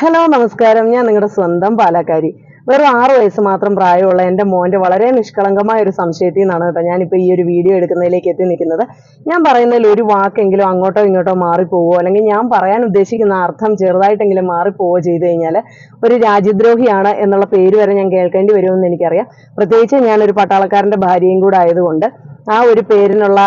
Hello നമസ്കാരം. ഞാൻ നിങ്ങളുടെ സ്വന്തം പാലക്കാരി. വെറും ആറ് വയസ്സ് മാത്രം പ്രായമുള്ള എന്റെ മോന്റെ വളരെ നിഷ്കളങ്കമായ ഒരു സംശയത്തിൽ നിന്നാണ് കേട്ടോ ഞാനിപ്പോൾ ഈ ഒരു വീഡിയോ എടുക്കുന്നതിലേക്ക് എത്തി നിൽക്കുന്നത്. ഞാൻ പറയുന്നതിൽ ഒരു വാക്കെങ്കിലും അങ്ങോട്ടോ ഇങ്ങോട്ടോ മാറിപ്പോവോ അല്ലെങ്കിൽ ഞാൻ പറയാൻ ഉദ്ദേശിക്കുന്ന അർത്ഥം ചെറുതായിട്ടെങ്കിലും മാറിപ്പോവോ ചെയ്തു കഴിഞ്ഞാൽ ഒരു രാജ്യദ്രോഹിയാണ് എന്നുള്ള പേര് വരെ ഞാൻ കേൾക്കേണ്ടി വരുമെന്ന് എനിക്കറിയാം. പ്രത്യേകിച്ച് ഞാനൊരു പട്ടാളക്കാരന്റെ ഭാര്യയും കൂടെ ആയതുകൊണ്ട് ആ ഒരു പേരിനുള്ള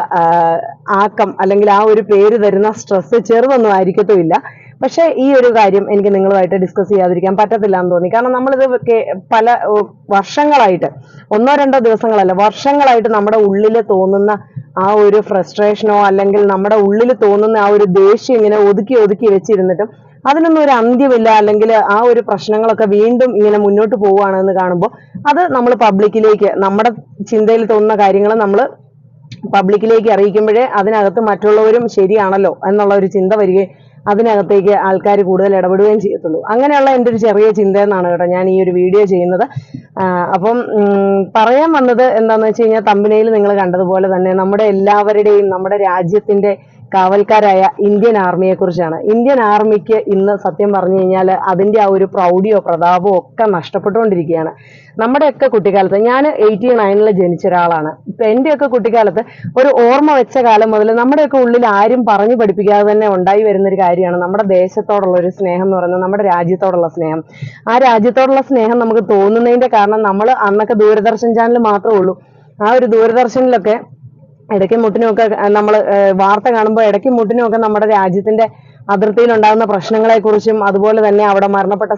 ആക്കം അല്ലെങ്കിൽ ആ ഒരു പേര് തരുന്ന സ്ട്രെസ് ചെറുതൊന്നും ആയിരിക്കത്തുമില്ല. പക്ഷേ ഈ ഒരു കാര്യം എനിക്ക് നിങ്ങളുമായിട്ട് ഡിസ്കസ് ചെയ്യാതിരിക്കാൻ പറ്റത്തില്ല എന്ന് തോന്നി. കാരണം നമ്മളിത് പല വർഷങ്ങളായിട്ട് ഒന്നോ രണ്ടോ ദിവസങ്ങളല്ല വർഷങ്ങളായിട്ട് നമ്മുടെ ഉള്ളിൽ തോന്നുന്ന ആ ഒരു ഫ്രസ്ട്രേഷനോ അല്ലെങ്കിൽ നമ്മുടെ ഉള്ളിൽ തോന്നുന്ന ആ ഒരു ദേഷ്യം ഇങ്ങനെ ഒതുക്കി ഒതുക്കി വെച്ചിരുന്നിട്ടും അതിനൊന്നും ഒരു അന്ത്യമില്ല അല്ലെങ്കിൽ ആ ഒരു പ്രശ്നങ്ങളൊക്കെ വീണ്ടും ഇങ്ങനെ മുന്നോട്ട് പോവുകയാണെന്ന് കാണുമ്പോൾ അത് നമ്മൾ പബ്ലിക്കിലേക്ക് നമ്മുടെ ചിന്തയിൽ തോന്നുന്ന കാര്യങ്ങൾ നമ്മൾ പബ്ലിക്കിലേക്ക് അറിയിക്കുമ്പോഴേ അതിനകത്ത് മറ്റുള്ളവരും ശരിയാണല്ലോ എന്നുള്ള ഒരു ചിന്ത വരികയും അതിനകത്തേക്ക് ആൾക്കാർ കൂടുതൽ ഇടപെടുകയും ചെയ്യത്തുള്ളൂ. അങ്ങനെയുള്ള എന്റെ ഒരു ചെറിയ ചിന്ത എന്നാണ് കേട്ടോ ഞാൻ ഈ ഒരു വീഡിയോ ചെയ്യുന്നത്. അപ്പം പറയാൻ വന്നത് എന്താണെന്ന് വെച്ച് കഴിഞ്ഞാൽ തമ്പനയിൽ നിങ്ങൾ കണ്ടതുപോലെ തന്നെ നമ്മുടെ എല്ലാവരുടെയും നമ്മുടെ രാജ്യത്തിന്റെ കാവൽക്കാരായ ഇന്ത്യൻ ആർമിയെ കുറിച്ചാണ്. ഇന്ത്യൻ ആർമിക്ക് ഇന്ന് സത്യം പറഞ്ഞു കഴിഞ്ഞാൽ അതിന്റെ ആ ഒരു പ്രൗഢിയോ പ്രതാപമോ ഒക്കെ നഷ്ടപ്പെട്ടുകൊണ്ടിരിക്കുകയാണ്. നമ്മുടെയൊക്കെ കുട്ടിക്കാലത്ത് ഞാൻ എയ്റ്റി നയനിൽ ജനിച്ച ഒരാളാണ്. ഇപ്പം എന്റെയൊക്കെ കുട്ടിക്കാലത്ത് ഒരു ഓർമ്മ വെച്ച കാലം മുതൽ നമ്മുടെയൊക്കെ ഉള്ളിൽ ആരും പറഞ്ഞു പഠിപ്പിക്കാതെ തന്നെ ഉണ്ടായി വരുന്നൊരു കാര്യമാണ് നമ്മുടെ ദേശത്തോടുള്ള ഒരു സ്നേഹം എന്ന് പറയുന്നത് നമ്മുടെ രാജ്യത്തോടുള്ള സ്നേഹം. ആ രാജ്യത്തോടുള്ള സ്നേഹം നമുക്ക് തോന്നുന്നതിന്റെ കാരണം നമ്മൾ അന്നൊക്കെ ദൂരദർശൻ ചാനൽ മാത്രമേ ഉള്ളൂ. ആ ഒരു ദൂരദർശനിലൊക്കെ ഇടയ്ക്കും മുട്ടിനുമൊക്കെ നമ്മൾ വാർത്ത കാണുമ്പോൾ ഇടയ്ക്കും മുട്ടിനുമൊക്കെ നമ്മുടെ രാജ്യത്തിന്റെ അതിർത്തിയിൽ ഉണ്ടാകുന്ന പ്രശ്നങ്ങളെക്കുറിച്ചും അതുപോലെ തന്നെ അവിടെ മരണപ്പെട്ട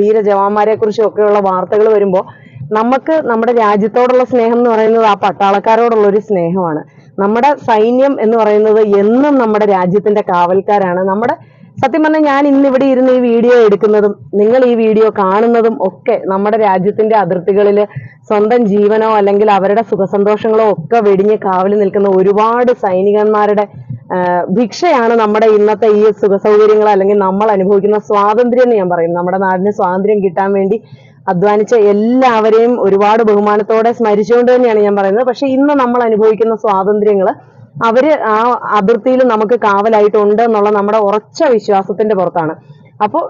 ധീര ജവാന്മാരെ കുറിച്ചും ഒക്കെയുള്ള വാർത്തകൾ വരുമ്പോൾ നമുക്ക് നമ്മുടെ രാജ്യത്തോടുള്ള സ്നേഹം എന്ന് പറയുന്നത് ആ പട്ടാളക്കാരോടുള്ള ഒരു സ്നേഹമാണ്. നമ്മുടെ സൈന്യം എന്ന് പറയുന്നത് എന്നും നമ്മുടെ രാജ്യത്തിന്റെ കാവൽക്കാരാണ്. നമ്മുടെ സത്യം പറഞ്ഞാൽ ഞാൻ ഇന്ന് ഇവിടെ ഇരുന്ന് ഈ വീഡിയോ എടുക്കുന്നതും നിങ്ങൾ ഈ വീഡിയോ കാണുന്നതും ഒക്കെ നമ്മുടെ രാജ്യത്തിന്റെ അതിർത്തികളിൽ സ്വന്തം ജീവനോ അല്ലെങ്കിൽ അവരുടെ സുഖസന്തോഷങ്ങളോ ഒക്കെ വെടിഞ്ഞ് കാവലിൽ നിൽക്കുന്ന ഒരുപാട് സൈനികന്മാരുടെ ഭിക്ഷയാണ് നമ്മുടെ ഇന്നത്തെ ഈ സുഖസൗകര്യങ്ങൾ അല്ലെങ്കിൽ നമ്മൾ അനുഭവിക്കുന്ന സ്വാതന്ത്ര്യം എന്ന് ഞാൻ പറയും. നമ്മുടെ നാടിന് സ്വാതന്ത്ര്യം കിട്ടാൻ വേണ്ടി അധ്വാനിച്ച എല്ലാവരെയും ഒരുപാട് ബഹുമാനത്തോടെ സ്മരിച്ചുകൊണ്ട് തന്നെയാണ് ഞാൻ പറയുന്നത്. പക്ഷെ ഇന്ന് നമ്മൾ അനുഭവിക്കുന്ന സ്വാതന്ത്ര്യങ്ങൾ അവർ ആ അതിർത്തിയിൽ നമുക്ക് കാവലായിട്ടുണ്ട് എന്നുള്ള നമ്മുടെ ഉറച്ച വിശ്വാസത്തിന്റെ പുറത്താണ്. അപ്പോൾ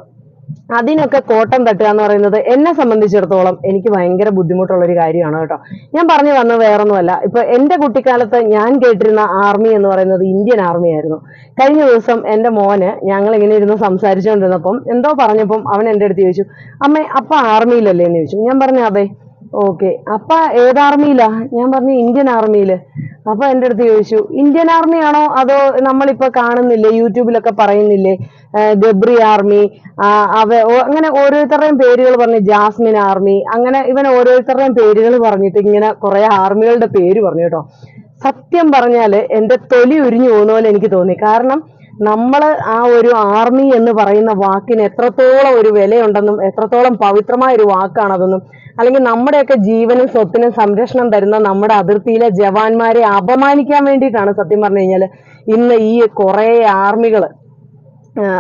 അതിനൊക്കെ കോട്ടം തട്ടുക എന്ന് പറയുന്നത് എന്നെ സംബന്ധിച്ചിടത്തോളം എനിക്ക് ഭയങ്കര ബുദ്ധിമുട്ടുള്ള ഒരു കാര്യമാണ് കേട്ടോ. ഞാൻ പറഞ്ഞു വന്നത് വേറൊന്നുമല്ല. ഇപ്പൊ എന്റെ കുട്ടിക്കാലത്ത് ഞാൻ കേട്ടിരുന്ന ആർമി എന്ന് പറയുന്നത് ഇന്ത്യൻ ആർമി ആയിരുന്നു. കഴിഞ്ഞ ദിവസം എന്റെ മോന് ഞങ്ങൾ ഇങ്ങനെ ഇരുന്ന് സംസാരിച്ചുകൊണ്ടിരുന്നപ്പം എന്തോ പറഞ്ഞപ്പം അവൻ എന്റെ അടുത്ത് ചോദിച്ചു അമ്മ അപ്പ ആർമിയിലല്ലേ? എന്ന് ചോദിച്ചു. ഞാൻ പറഞ്ഞു അതെ. ഓക്കെ. അപ്പ ഏത് ആർമിയിലാ? ഞാൻ പറഞ്ഞു ഇന്ത്യൻ ആർമിയിൽ. അപ്പൊ എന്റെ അടുത്ത് ചോദിച്ചു ഇന്ത്യൻ ആർമി ആണോ അതോ നമ്മളിപ്പോ കാണുന്നില്ലേ യൂട്യൂബിലൊക്കെ പറയുന്നില്ലേ ഗബ്രി ആർമി അവ അങ്ങനെ ഓരോരുത്തരുടെയും പേരുകൾ പറഞ്ഞു ജാസ്മിൻ ആർമി അങ്ങനെ ഇവൻ ഓരോരുത്തരുടെയും പേരുകൾ പറഞ്ഞിട്ട് ഇങ്ങനെ കുറെ ആർമികളുടെ പേര് പറഞ്ഞു കേട്ടോ. സത്യം പറഞ്ഞാൽ എന്റെ തൊലി ഉരിഞ്ഞു പോകുന്ന പോലെ എനിക്ക് തോന്നി. കാരണം നമ്മൾ ആ ഒരു ആർമി എന്ന് പറയുന്ന വാക്കിന് എത്രത്തോളം ഒരു വിലയുണ്ടെന്നും എത്രത്തോളം പവിത്രമായ ഒരു വാക്കാണതെന്നും അല്ലെങ്കിൽ നമ്മുടെയൊക്കെ ജീവനും സ്വത്തിനും സംരക്ഷണം തരുന്ന നമ്മുടെ അതിർത്തിയിലെ ജവാന്മാരെ അപമാനിക്കാൻ വേണ്ടിയിട്ടാണ് സത്യം പറഞ്ഞു കഴിഞ്ഞാൽ ഇന്ന് ഈ കുറെ ആർമികൾ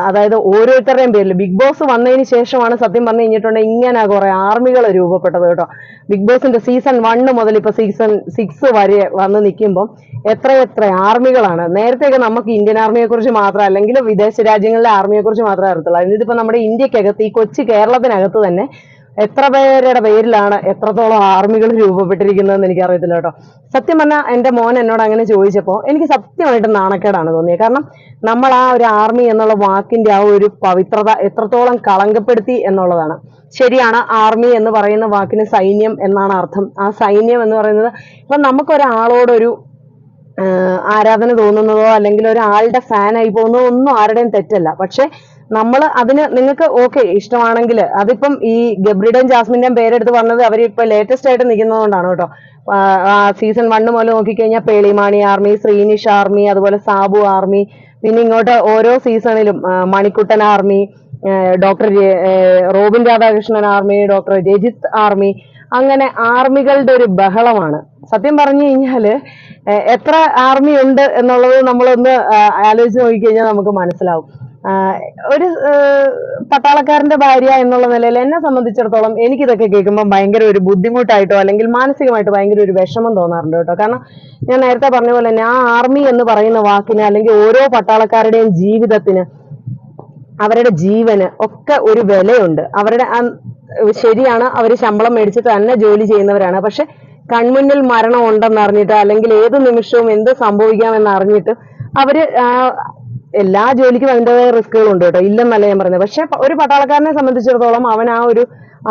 അതായത് ഓരോരുത്തരുടെയും പേരിൽ. ബിഗ് ബോസ് വന്നതിന് ശേഷമാണ് സത്യം പറഞ്ഞു കഴിഞ്ഞിട്ടുണ്ടെങ്കിൽ ഇങ്ങനെ കുറെ ആർമികൾ രൂപപ്പെട്ടത് കേട്ടോ. ബിഗ് ബോസിന്റെ സീസൺ വണ്ണ് മുതൽ ഇപ്പൊ സീസൺ സിക്സ് വരെ വന്ന് നിൽക്കുമ്പോൾ എത്ര എത്ര ആർമികളാണ്. നേരത്തെയൊക്കെ നമുക്ക് ഇന്ത്യൻ ആർമിയെ കുറിച്ച് മാത്രം അല്ലെങ്കിൽ വിദേശ രാജ്യങ്ങളിലെ ആർമിയെ കുറിച്ച് മാത്രമേ അറിയത്തുള്ളൂ. ഇതിപ്പോ നമ്മുടെ ഇന്ത്യക്കകത്ത് ഈ കൊച്ചു കേരളത്തിനകത്ത് തന്നെ എത്ര പേരുടെ പേരിലാണ് എത്രത്തോളം ആർമികൾ രൂപപ്പെട്ടിരിക്കുന്നതെന്ന് എനിക്ക് അറിയത്തില്ല കേട്ടോ. സത്യം പറഞ്ഞാൽ എന്റെ മോൻ എന്നോട് അങ്ങനെ ചോദിച്ചപ്പോൾ എനിക്ക് സത്യമായിട്ട് നാണക്കേടാണ് തോന്നിയത്. കാരണം നമ്മൾ ആ ഒരു ആർമി എന്നുള്ള വാക്കിന്റെ ആ ഒരു പവിത്രത എത്രത്തോളം കളങ്കപ്പെടുത്തി എന്നുള്ളതാണ്. ശരിയാണ് ആർമി എന്ന് പറയുന്ന വാക്കിന് സൈന്യം എന്നാണ് അർത്ഥം. ആ സൈന്യം എന്ന് പറയുന്നത് ഇപ്പൊ നമുക്കൊരാളോടൊരു ആരാധന തോന്നുന്നതോ അല്ലെങ്കിൽ ഒരാളുടെ ഫാൻ ആയി പോകുന്നതോ ഒന്നും ആരുടെയും തെറ്റല്ല. പക്ഷെ നമ്മൾ അതിന് നിങ്ങൾക്ക് ഓക്കെ ഇഷ്ടമാണെങ്കിൽ അതിപ്പം ഈ ഗബ്രിഡൻ ജാസ്മിന്റെയും പേരെടുത്ത് പറഞ്ഞത് അവർ ഇപ്പൊ ലേറ്റസ്റ്റ് ആയിട്ട് നിൽക്കുന്നതുകൊണ്ടാണ് കേട്ടോ. സീസൺ വണ്ണ് മുതൽ നോക്കിക്കഴിഞ്ഞാൽ പേളിമാണി ആർമി ശ്രീനിഷ് ആർമി അതുപോലെ സാബു ആർമി പിന്നെ ഇങ്ങോട്ട് ഓരോ സീസണിലും Manikuttan army doctor Robin Radhakrishnan army doctor Rajith army അങ്ങനെ ആർമികളുടെ ഒരു ബഹളമാണ്. സത്യം പറഞ്ഞു കഴിഞ്ഞാൽ എത്ര ആർമി ഉണ്ട് എന്നുള്ളത് നമ്മളൊന്ന് ആലോചിച്ച് നോക്കിക്കഴിഞ്ഞാൽ നമുക്ക് മനസ്സിലാവും. ഒരു പട്ടാളക്കാരന്റെ ഭാര്യ എന്നുള്ള നിലയിൽ എന്നെ സംബന്ധിച്ചിടത്തോളം എനിക്കിതൊക്കെ കേൾക്കുമ്പോൾ ഭയങ്കര ഒരു ബുദ്ധിമുട്ടായിട്ടോ അല്ലെങ്കിൽ മാനസികമായിട്ട് ഭയങ്കര ഒരു വിഷമം തോന്നാറുണ്ട് കേട്ടോ. കാരണം ഞാൻ നേരത്തെ പറഞ്ഞ പോലെ തന്നെ ആ ആർമി എന്ന് പറയുന്ന വാക്കിന് അല്ലെങ്കിൽ ഓരോ പട്ടാളക്കാരുടെയും ജീവിതത്തിന് അവരുടെ ജീവന് ഒക്കെ ഒരു വിലയുണ്ട്. അവരുടെ ശരിയാണ് അവർ ശമ്പളം മേടിച്ചിട്ട് തന്നെ ജോലി ചെയ്യുന്നവരാണ്. പക്ഷെ കൺമുന്നിൽ മരണം ഉണ്ടെന്ന് അറിഞ്ഞിട്ട് അല്ലെങ്കിൽ ഏത് നിമിഷവും എന്ത് സംഭവിക്കാമെന്ന് അറിഞ്ഞിട്ട് അവർ എല്ലാ ജോലിക്കും അതിന്റെതായ റിസ്കുകളുണ്ട് കേട്ടോ. ഇല്ലെന്നല്ല ഞാൻ പറയുന്നത് പക്ഷെ ഒരു പട്ടാളക്കാരനെ സംബന്ധിച്ചിടത്തോളം അവൻ ആ ഒരു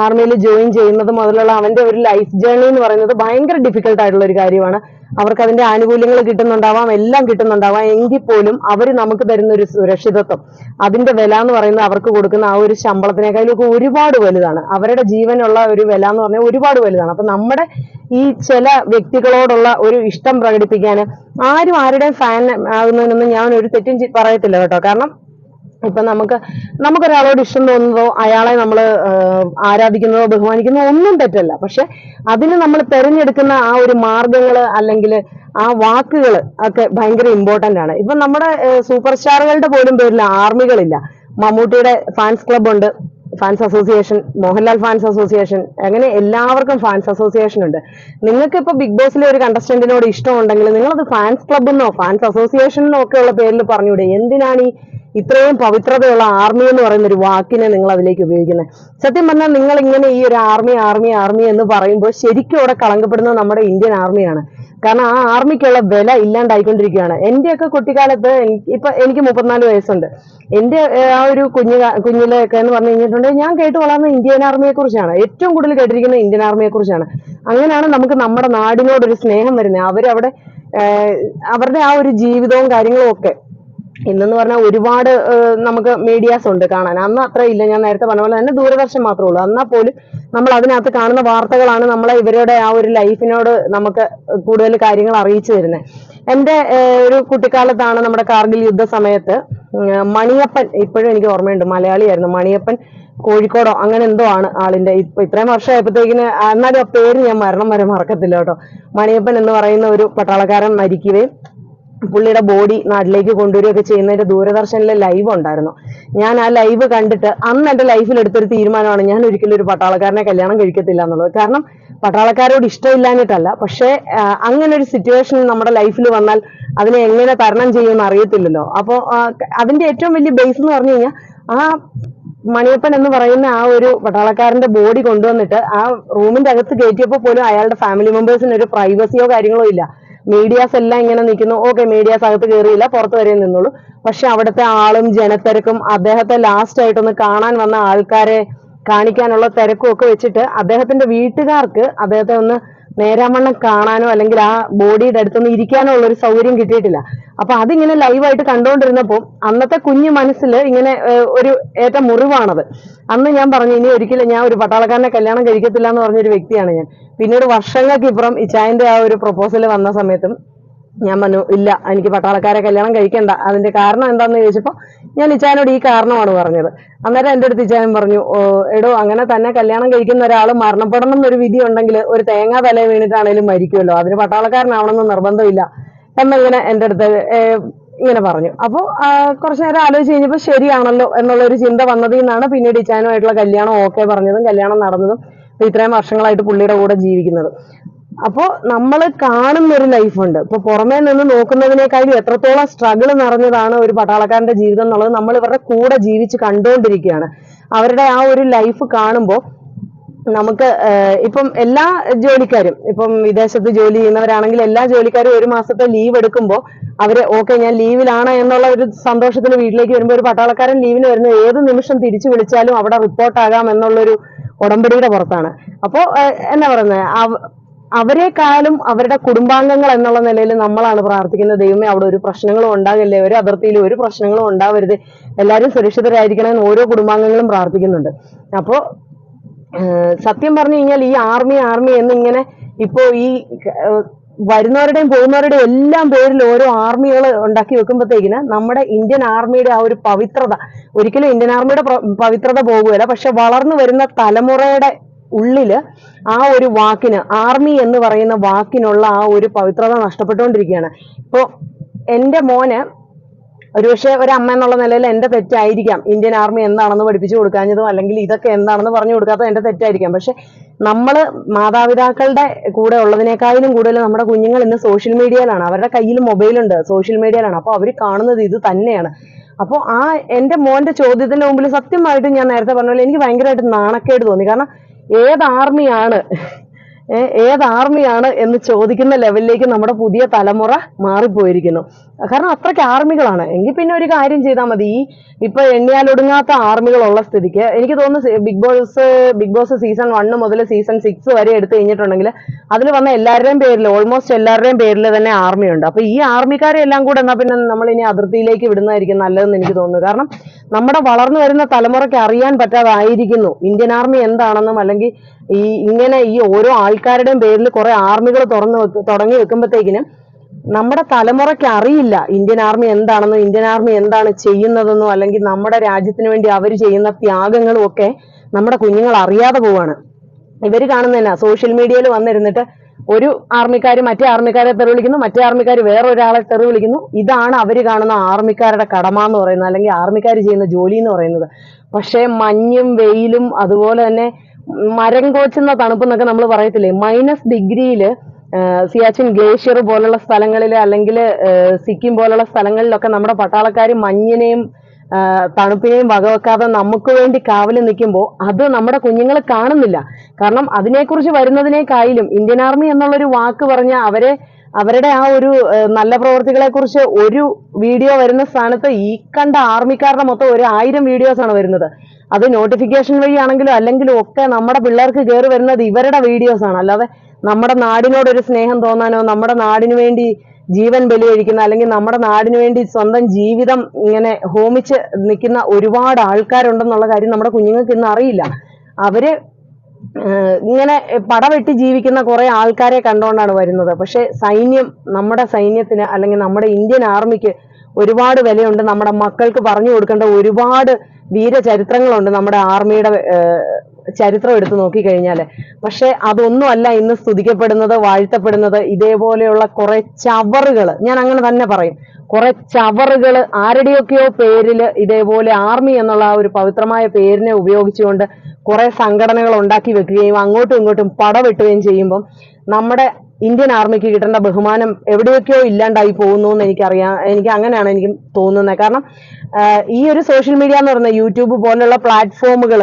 ആർമിയിൽ ജോയിൻ ചെയ്യുന്നത് മുതലുള്ള അവന്റെ ഒരു ലൈഫ് ജേർണി എന്ന് പറയുന്നത് ഭയങ്കര ഡിഫിക്കൽട്ട് ആയിട്ടുള്ള ഒരു കാര്യമാണ്. അവർക്ക് അതിന്റെ ആനുകൂല്യങ്ങൾ കിട്ടുന്നുണ്ടാവാം എല്ലാം കിട്ടുന്നുണ്ടാവാം. എങ്കിൽ പോലും അവർ നമുക്ക് തരുന്ന ഒരു സുരക്ഷിതത്വം അതിന്റെ വില എന്ന് പറയുന്നത് അവർക്ക് കൊടുക്കുന്ന ആ ഒരു ശമ്പളത്തിനേക്കാളും ഒക്കെ ഒരുപാട് വലുതാണ്. അവരുടെ ജീവനുള്ള ഒരു വില എന്ന് പറഞ്ഞാൽ ഒരുപാട് വലുതാണ്. അപ്പൊ നമ്മുടെ ഈ ചില വ്യക്തികളോടുള്ള ഒരു ഇഷ്ടം പ്രകടിപ്പിക്കാൻ ആരും ആരുടെയും ഫാൻ ആകുന്നതിനൊന്നും ഞാൻ ഒരു തെറ്റും പറയത്തില്ല കേട്ടോ. കാരണം ഇപ്പൊ നമുക്ക് നമുക്കൊരാളോട് ഇഷ്ടം തോന്നുന്നതോ അയാളെ നമ്മൾ ആരാധിക്കുന്നതോ ബഹുമാനിക്കുന്നതോ ഒന്നും തെറ്റല്ല. പക്ഷെ അതിന് നമ്മൾ തെരഞ്ഞെടുക്കുന്ന ആ ഒരു മാർഗങ്ങൾ അല്ലെങ്കിൽ ആ വാക്കുകൾ ഒക്കെ ഭയങ്കര ഇമ്പോർട്ടന്റ് ആണ്. ഇപ്പൊ നമ്മുടെ സൂപ്പർ സ്റ്റാറുകളുടെ പോലും പേരിൽ ആർമികളില്ല. മമ്മൂട്ടിയുടെ ഫാൻസ് ക്ലബ് ഉണ്ട്. Fans association Mohanlal fans association അങ്ങനെ എല്ലാവർക്കും ഫാൻസ് അസോസിയേഷൻ ഉണ്ട്. നിങ്ങൾക്ക് ഇപ്പൊ ബിഗ് ബോസിലെ ഒരു കണ്ടസ്റ്റന്റിനോട് ഇഷ്ടമുണ്ടെങ്കിൽ നിങ്ങളത് ഫാൻസ് ക്ലബെന്നോ ഫാൻസ് അസോസിയേഷനോ ഒക്കെ ഉള്ള പേരിൽ പറഞ്ഞുകൂടെ എന്തിനാണ് ഈ ഇത്രയും പവിത്രതയുള്ള ആർമി എന്ന് പറയുന്ന ഒരു വാക്കിനെ നിങ്ങൾ അതിലേക്ക് ഉപയോഗിക്കുന്നത്. സത്യം പറഞ്ഞാൽ നിങ്ങൾ ഇങ്ങനെ ഈ ഒരു ആർമി ആർമി ആർമി എന്ന് പറയുമ്പോൾ ശരിക്കും അവിടെ കളങ്കപ്പെടുന്നത് നമ്മുടെ ഇന്ത്യൻ ആർമിയാണ് കാരണം ആ ആർമിക്കുള്ള വില ഇല്ലാണ്ടായിക്കൊണ്ടിരിക്കുകയാണ്. എന്റെയൊക്കെ കുട്ടിക്കാലത്ത് ഇപ്പൊ എനിക്ക് മുപ്പത്തിനാല് വയസ്സുണ്ട്. എന്റെ ആ ഒരു കുഞ്ഞു കുഞ്ഞിലൊക്കെ എന്ന് പറഞ്ഞു കഴിഞ്ഞിട്ടുണ്ടെങ്കിൽ ഞാൻ കേട്ട് വളർന്ന ഇന്ത്യൻ ആർമിയെ കുറിച്ചാണ് ഏറ്റവും കൂടുതൽ കേട്ടിരിക്കുന്നത് ഇന്ത്യൻ ആർമിയെ കുറിച്ചാണ് അങ്ങനെയാണ് നമുക്ക് നമ്മുടെ നാടിനോടൊരു സ്നേഹം വരുന്നത്. അവരവിടെ അവരുടെ ആ ഒരു ജീവിതവും കാര്യങ്ങളും ഒക്കെ ഇന്നെന്ന് പറഞ്ഞാൽ ഒരുപാട് നമുക്ക് മീഡിയാസ് ഉണ്ട് കാണാൻ. അന്ന് അത്ര ഇല്ല. ഞാൻ നേരത്തെ പറഞ്ഞ പോലെ തന്നെ ദൂരദർശൻ മാത്രമേ ഉള്ളൂ. എന്നാൽ പോലും നമ്മൾ അതിനകത്ത് കാണുന്ന വാർത്തകളാണ് നമ്മളെ ഇവരുടെ ആ ഒരു ലൈഫിനോട് നമുക്ക് കൂടുതൽ കാര്യങ്ങൾ അറിയിച്ചു തരുന്നത് എന്റെ ഒരു കുട്ടിക്കാലത്താണ് നമ്മുടെ കാർഗിൽ യുദ്ധ സമയത്ത് മണിയപ്പൻ ഇപ്പോഴും എനിക്ക് ഓർമ്മയുണ്ട് മലയാളിയായിരുന്നു മണിയപ്പൻ കോഴിക്കോടോ അങ്ങനെ എന്തോ ആണ് ആളിന്റെ ഇപ്പൊ ഇത്രയും വർഷമായപ്പോഴത്തേക്കിന് എന്നാലും ആ പേര് ഞാൻ മരണം വരെ മറക്കത്തില്ല കേട്ടോ. മണിയപ്പൻ എന്ന് പറയുന്ന ഒരു പട്ടാളക്കാരൻ മരിക്കുകയും പുള്ളിയുടെ ബോഡി നാട്ടിലേക്ക് കൊണ്ടുവരികയൊക്കെ ചെയ്യുന്നതിന്റെ ദൂരദർശനിലെ ലൈവ് ഉണ്ടായിരുന്നു. ഞാൻ ആ ലൈവ് കണ്ടിട്ട് അന്ന് എന്റെ ലൈഫിൽ എടുത്തൊരു തീരുമാനമാണ് ഞാൻ ഒരിക്കലും ഒരു പട്ടാളക്കാരനെ കല്യാണം കഴിക്കത്തില്ല എന്നുള്ളത്. കാരണം പട്ടാളക്കാരോട് ഇഷ്ടമില്ലാഞ്ഞിട്ടല്ല. പക്ഷേ അങ്ങനെ ഒരു സിറ്റുവേഷൻ നമ്മുടെ ലൈഫിൽ വന്നാൽ അതിനെ എങ്ങനെ തരണം ചെയ്യുമെന്ന് അറിയത്തില്ലല്ലോ. അപ്പോൾ അതിന്റെ ഏറ്റവും വലിയ ബേസ് എന്ന് പറഞ്ഞു കഴിഞ്ഞാൽ ആ മണിയപ്പൻ എന്ന് പറയുന്ന ആ ഒരു പട്ടാളക്കാരന്റെ ബോഡി കൊണ്ടുവന്നിട്ട് ആ റൂമിന്റെ അകത്ത് കയറ്റിയപ്പോൾ പോലും അയാളുടെ ഫാമിലി മെമ്പേഴ്സിന് ഒരു പ്രൈവസിയോ കാര്യങ്ങളോ ഇല്ല. മീഡിയാസ് എല്ലാം ഇങ്ങനെ നിൽക്കുന്നു. ഓക്കെ മീഡിയാസ് അകത്ത് കയറിയില്ല പുറത്ത് വരെ നിന്നുള്ളൂ പക്ഷെ അവിടുത്തെ ആളും ജനത്തിരക്കും അദ്ദേഹത്തെ ലാസ്റ്റ് ആയിട്ടൊന്ന് കാണാൻ വന്ന ആൾക്കാരെ കാണിക്കാനുള്ള തിരക്കും ഒക്കെ വെച്ചിട്ട് അദ്ദേഹത്തിന്റെ വീട്ടുകാർക്ക് അദ്ദേഹത്തെ ഒന്ന് നേരാമണ്ണം കാണാനോ അല്ലെങ്കിൽ ആ ബോഡിയുടെ അടുത്തൊന്നും ഇരിക്കാനോ ഉള്ള ഒരു സൗകര്യം കിട്ടിയിട്ടില്ല. അപ്പൊ അതിങ്ങനെ ലൈവായിട്ട് കണ്ടുകൊണ്ടിരുന്നപ്പോൾ അന്നത്തെ കുഞ്ഞു മനസ്സിൽ ഇങ്ങനെ ഒരു ഏറ്റ മുറിവാണത്. അന്ന് ഞാൻ പറഞ്ഞു ഇനി ഒരിക്കലും ഞാൻ ഒരു പട്ടാളക്കാരനെ കല്യാണം കഴിക്കത്തില്ല എന്ന് പറഞ്ഞൊരു വ്യക്തിയാണ് ഞാൻ. പിന്നീട് വർഷങ്ങൾക്ക് ഇപ്പുറം ഇച്ചായന്റെ ആ ഒരു പ്രപ്പോസൽ വന്ന സമയത്തും ഞാൻ പറഞ്ഞു ഇല്ല എനിക്ക് പട്ടാളക്കാരെ കല്യാണം കഴിക്കണ്ട. അതിന്റെ കാരണം എന്താന്ന് ചോദിച്ചപ്പോൾ ഞാൻ ഇച്ചാനോട് ഈ കാരണമാണ് പറഞ്ഞത്. അന്നേരം എന്റെ അടുത്ത് ഇച്ചായൻ പറഞ്ഞു "ഓ, എടോ അങ്ങനെ തന്നെ കല്യാണം കഴിക്കുന്ന ഒരാൾ മരണപ്പെടണം എന്നൊരു വിധി ഉണ്ടെങ്കിൽ ഒരു തേങ്ങാ തല വീണിട്ടാണേലും മരിക്കുമല്ലോ. അതിന് പട്ടാളക്കാരനാവണമെന്ന് നിർബന്ധമില്ല. എന്നിങ്ങനെ എന്റെ അടുത്ത് ഇങ്ങനെ പറഞ്ഞു. അപ്പോൾ കുറച്ച് നേരം ആലോചിച്ച് കഴിഞ്ഞപ്പോൾ ശരിയാണല്ലോ എന്നുള്ള ഒരു ചിന്ത വന്നതിൽ നിന്നാണ് പിന്നീട് ഇച്ചാനുമായിട്ടുള്ള കല്യാണം ഓക്കെ പറഞ്ഞതും കല്യാണം നടന്നതും ഇത്രയും വർഷങ്ങളായിട്ട് പുള്ളിയുടെ കൂടെ ജീവിക്കുന്നത്. അപ്പോൾ നമ്മൾ കാണുന്ന ഒരു ലൈഫുണ്ട്. ഇപ്പൊ പുറമേ നിന്ന് നോക്കുന്നതിനേക്കാളും എത്രത്തോളം സ്ട്രഗിൾ നിറഞ്ഞതാണ് ഒരു പട്ടാളക്കാരന്റെ ജീവിതം എന്നുള്ളത് നമ്മൾ ഇവരുടെ കൂടെ ജീവിച്ച് കണ്ടുകൊണ്ടിരിക്കുകയാണ് അവരുടെ ആ ഒരു ലൈഫ് കാണുമ്പോൾ നമുക്ക് ഇപ്പം എല്ലാ ജോലിക്കാരും ഇപ്പം വിദേശത്ത് ജോലി ചെയ്യുന്നവരാണെങ്കിൽ എല്ലാ ജോലിക്കാരും ഒരു മാസത്തെ ലീവ് എടുക്കുമ്പോൾ അവർ ഓക്കെ ഞാൻ ലീവിലാണ് എന്നുള്ള ഒരു സന്തോഷത്തിൽ വീട്ടിലേക്ക് വരുമ്പോൾ ഒരു പട്ടാളക്കാരൻ ലീവിന് വരുന്ന ഏത് നിമിഷം തിരിച്ചു വിളിച്ചാലും അവിടെ റിപ്പോർട്ടാകാം എന്നുള്ളൊരു ഉടമ്പടിയുടെ പുറത്താണ്. അപ്പോൾ എന്നാ പറയുന്നത് അവരെക്കാളും അവരുടെ കുടുംബാംഗങ്ങൾ എന്നുള്ള നിലയിൽ നമ്മളാണ് പ്രാർത്ഥിക്കുന്നത്. ദൈവമേ അവിടെ ഒരു പ്രശ്നങ്ങളും ഉണ്ടാകില്ലേ? ഒരു അതിർത്തിയിൽ ഒരു പ്രശ്നങ്ങളും ഉണ്ടാവരുത്. എല്ലാവരും സുരക്ഷിതരായിരിക്കണമെന്ന് ഓരോ കുടുംബാംഗങ്ങളും പ്രാർത്ഥിക്കുന്നുണ്ട്. അപ്പോൾ സത്യം പറഞ്ഞു കഴിഞ്ഞാൽ ഈ ആർമി ആർമി എന്നിങ്ങനെ ഇപ്പോ ഈ വരുന്നവരുടെയും പോകുന്നവരുടെയും എല്ലാം പേരിൽ ഓരോ ആർമികൾ ഉണ്ടാക്കി വെക്കുമ്പോഴത്തേക്കിന് നമ്മുടെ ഇന്ത്യൻ ആർമിയുടെ ആ ഒരു പവിത്രത ഒരിക്കലും ഇന്ത്യൻ ആർമിയുടെ പവിത്രത പോകുകയില്ല. പക്ഷെ വളർന്നു വരുന്ന തലമുറയുടെ ഉള്ളിൽ ആ ഒരു വാക്കിന് ആർമി എന്ന് പറയുന്ന വാക്കിനുള്ള ആ ഒരു പവിത്രത നഷ്ടപ്പെട്ടുകൊണ്ടിരിക്കുകയാണ്. ഇപ്പോ എന്റെ മോന് ഒരുപക്ഷെ ഒരു അമ്മ എന്നുള്ള നിലയിൽ എന്റെ തെറ്റായിരിക്കാം. ഇന്ത്യൻ ആർമി എന്താണെന്ന് പഠിപ്പിച്ചു കൊടുക്കാഞ്ഞതും അല്ലെങ്കിൽ ഇതൊക്കെ എന്താണെന്ന് പറഞ്ഞു കൊടുക്കാത്തതും എന്റെ തെറ്റായിരിക്കാം. പക്ഷെ നമ്മൾ മാതാപിതാക്കളുടെ കൂടെ ഉള്ളതിനേക്കാളും കൂടുതൽ നമ്മുടെ കുഞ്ഞുങ്ങൾ ഇന്ന് സോഷ്യൽ മീഡിയയിലാണ് അവരുടെ കയ്യിൽ മൊബൈലുണ്ട് സോഷ്യൽ മീഡിയയിലാണ് അപ്പോൾ അവർ കാണുന്നത് ഇത് തന്നെയാണ്. അപ്പോൾ ആ എന്റെ മോന്റെ ചോദ്യത്തിന്റെ മുമ്പിൽ സത്യമായിട്ടും ഞാൻ നേരത്തെ പറഞ്ഞ പോലെ എനിക്ക് ഭയങ്കരമായിട്ട് നാണക്കേട് തോന്നി. കാരണം ഏത് ആർമിയാണ്? ഏത് ആർമിയാണ് എന്ന് ചോദിക്കുന്ന ലെവലിലേക്ക് നമ്മുടെ പുതിയ തലമുറ മാറിപ്പോയിരിക്കുന്നു. കാരണം അത്രയ്ക്ക് ആർമികളാണ് എങ്കിൽ പിന്നെ ഒരു കാര്യം ചെയ്താൽ മതി. ഈ ഇപ്പൊ എണ്ണിയാലൊടുങ്ങാത്ത ആർമികളുള്ള സ്ഥിതിക്ക് എനിക്ക് തോന്നുന്നു Bigg Boss Bigg Boss season one മുതൽ സീസൺ സിക്സ് വരെ എടുത്തു കഴിഞ്ഞിട്ടുണ്ടെങ്കിൽ അതിൽ വന്ന എല്ലാവരുടെയും പേരിൽ ഓൾമോസ്റ്റ് എല്ലാവരുടെയും പേരിൽ തന്നെ ആർമി ഉണ്ട്. അപ്പൊ ഈ ആർമിക്കാരെ എല്ലാം കൂടെ എന്നാ പിന്നെ നമ്മൾ ഇനി അതിർത്തിയിലേക്ക് വിടുന്നതായിരിക്കും നല്ലതെന്ന് എനിക്ക് തോന്നുന്നു. കാരണം നമ്മുടെ വളർന്നു വരുന്ന തലമുറയ്ക്ക് അറിയാൻ പറ്റാതായിരിക്കുന്നു. ഇന്ത്യൻ ആർമി എന്താണെന്നും അല്ലെങ്കിൽ ഈ ഇങ്ങനെ ഈ ഓരോ ആൾക്കാരുടെയും പേരിൽ കുറെ ആർമികൾ തുറന്നു തുടങ്ങി വെക്കുമ്പോഴത്തേക്കിനും നമ്മുടെ തലമുറയ്ക്ക് അറിയില്ല ഇന്ത്യൻ ആർമി എന്താണെന്നും ഇന്ത്യൻ ആർമി എന്താണ് ചെയ്യുന്നതെന്നും അല്ലെങ്കിൽ നമ്മുടെ രാജ്യത്തിന് വേണ്ടി അവർ ചെയ്യുന്ന ത്യാഗങ്ങളും ഒക്കെ നമ്മുടെ കുഞ്ഞുങ്ങൾ അറിയാതെ പോവാണ്. ഇവർ കാണുന്നതന്നെ സോഷ്യൽ മീഡിയയിൽ വന്നിരുന്നിട്ട് ഒരു ആർമിക്കാർ മറ്റേ ആർമിക്കാരെ തെറി വിളിക്കുന്നു മറ്റേ ആർമിക്കാർ വേറൊരാളെ തെറി വിളിക്കുന്നു. ഇതാണ് അവർ കാണുന്ന ആർമിക്കാരുടെ കടമ എന്ന് പറയുന്നത് അല്ലെങ്കിൽ ആർമിക്കാർ ചെയ്യുന്ന ജോലി എന്ന് പറയുന്നത്. പക്ഷേ മഞ്ഞും വെയിലും അതുപോലെ തന്നെ മരം കോച്ചുന്ന തണുപ്പെന്നൊക്കെ നമ്മൾ പറയത്തില്ലേ? മൈനസ് ഡിഗ്രിയിൽ സിയാച്ചിൻ ഗ്ലേഷ്യർ പോലുള്ള സ്ഥലങ്ങളിൽ അല്ലെങ്കിൽ സിക്കിം പോലുള്ള സ്ഥലങ്ങളിലൊക്കെ നമ്മുടെ പട്ടാളക്കാർ മഞ്ഞിനെയും തണുപ്പിനെയും വകവെക്കാതെ നമുക്ക് വേണ്ടി കാവൽ നിൽക്കുമ്പോൾ അത് നമ്മുടെ കുഞ്ഞുങ്ങൾ കാണുന്നില്ല. കാരണം അതിനെക്കുറിച്ച് വരുന്നതിനേക്കായാലും ഇന്ത്യൻ ആർമി എന്നുള്ളൊരു വാക്ക് പറഞ്ഞ അവരെ അവരുടെ ആ ഒരു നല്ല പ്രവർത്തികളെ കുറിച്ച് ഒരു വീഡിയോ വരുന്ന സ്ഥാനത്ത് ഈ കണ്ട ആർമിക്കാരുടെ മൊത്തം ഒരു ആയിരം വീഡിയോസ് ആണ് വരുന്നത്. അത് നോട്ടിഫിക്കേഷൻ വഴിയാണെങ്കിലും അല്ലെങ്കിലും ഒക്കെ നമ്മുടെ പിള്ളേർക്ക് കയറി വരുന്നത് ഇവരുടെ വീഡിയോസ് ആണ്. അല്ലാതെ നമ്മുടെ നാടിനോട് ഒരു സ്നേഹം തോന്നാനോ നമ്മുടെ നാടിനു വേണ്ടി ജീവൻ ബലിയഴിക്കുന്ന അല്ലെങ്കിൽ നമ്മുടെ നാടിനു വേണ്ടി സ്വന്തം ജീവിതം ഇങ്ങനെ ഹോമിച്ച് നിൽക്കുന്ന ഒരുപാട് ആൾക്കാരുണ്ടെന്നുള്ള കാര്യം നമ്മുടെ കുഞ്ഞുങ്ങൾക്ക് ഇന്ന് അറിയില്ല. അവർ ഇങ്ങനെ പടവെട്ടി ജീവിക്കുന്ന കുറെ ആൾക്കാരെ കണ്ടുകൊണ്ടാണ് വരുന്നത്. പക്ഷെ സൈന്യം നമ്മുടെ സൈന്യത്തിന് അല്ലെങ്കിൽ നമ്മുടെ ഇന്ത്യൻ ആർമിക്ക് ഒരുപാട് വിലയുണ്ട്. നമ്മുടെ മക്കൾക്ക് പറഞ്ഞു കൊടുക്കേണ്ട ഒരുപാട് വീരചരിത്രങ്ങളുണ്ട് നമ്മുടെ ആർമിയുടെ ചരിത്രം എടുത്തു നോക്കിക്കഴിഞ്ഞാൽ പക്ഷെ അതൊന്നുമല്ല ഇന്ന് സ്തുതിക്കപ്പെടുന്നത് വാഴ്ത്തപ്പെടുന്നത് ഇതേപോലെയുള്ള കുറെ ചവറുകൾ ഞാൻ അങ്ങനെ തന്നെ പറയും. കുറെ ചവറുകൾ ആരുടെയൊക്കെയോ പേരിൽ ഇതേപോലെ ആർമി എന്നുള്ള ആ ഒരു പവിത്രമായ പേരിനെ ഉപയോഗിച്ചുകൊണ്ട് കുറെ സംഘടനകൾ ഉണ്ടാക്കി വെക്കുകയും അങ്ങോട്ടും ഇങ്ങോട്ടും പടവെട്ടുകയും ചെയ്യുമ്പം നമ്മുടെ ഇന്ത്യൻ ആർമിക്ക് കിട്ടേണ്ട ബഹുമാനം എവിടെയൊക്കെയോ ഇല്ലാണ്ടായി പോകുന്നു എന്ന് എനിക്കറിയാം എനിക്ക് അങ്ങനെയാണ് എനിക്ക് തോന്നുന്നത്. കാരണം ഈ ഒരു സോഷ്യൽ മീഡിയ എന്ന് പറയുന്ന യൂട്യൂബ് പോലുള്ള പ്ലാറ്റ്ഫോമുകൾ